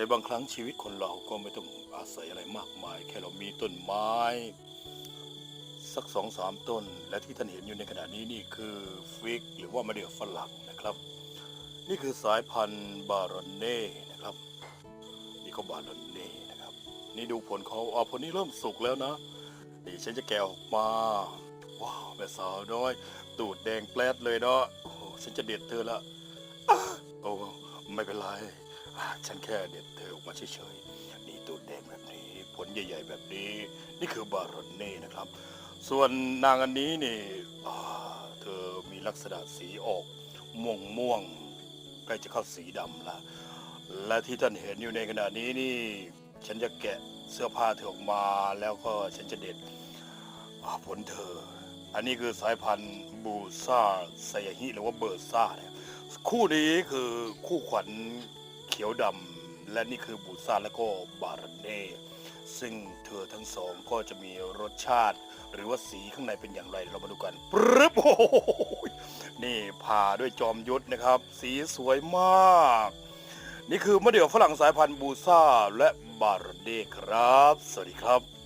ในบางครั้งชีวิตคนเราก็ไม่ต้องอาศัยอะไรมากมาย แค่เรามีต้นไม้ สักสองสามต้น และที่ท่านเห็นอยู่ในขณะนี้นี่คือฟิกหรือว่ามะเดื่อฝรั่งนะครับ นี่คือสายพันธุ์บารอนเน่นะครับ นี่เขาบารอนเน่นะครับ นี่ดูผลเขาอ๋อผลนี้เริ่มสุกแล้วนะนี่ฉันจะแกะออกมาว้าวแม่สาวน้อย ตูดแดงแปลดเลยเนาะโอ้ฉันจะเด็ดเธอละโอ้ไม่เป็นไร ฉันแค่เด็ดเธอออกมาเฉยๆนี่ตูดแดงแบบนี้ ผลใหญ่ๆแบบนี้ นี่คือบารอนเน่นะครับ ส่วนนางอันนี้นี่เธอมีลักษณะสีออก ม่วงม่วงๆใกล้จะเข้าสีดำละและที่ท่านเห็นอยู่ในขณะนี้นี่ ฉันจะแกะเสื้อผ้าเธอออกมาแล้วก็ฉันจะเด็ดผลเธอ อันนี้คือสายพันธุ์บูซ่าไซยาฮิหรือว่าเบอร์ซ่าเนี่ยคู่นี้คือคู่ขวัญ ขียวดำและนี่คือบูซ่าและก็บารันเน่ซึ่งเธอทั้งสองก็จะมีรสชาติ หรือว่าสีข้างในเป็นอย่างไรเรามาดูกันปรึบโอ้โหนี่ผ่าด้วยจอมยุทธนะครับ สีสวยมาก นี่คือมะเดื่อฝรั่งสายพันธุ์บูซ่าและบารันเน่ครับ สวัสดีครับ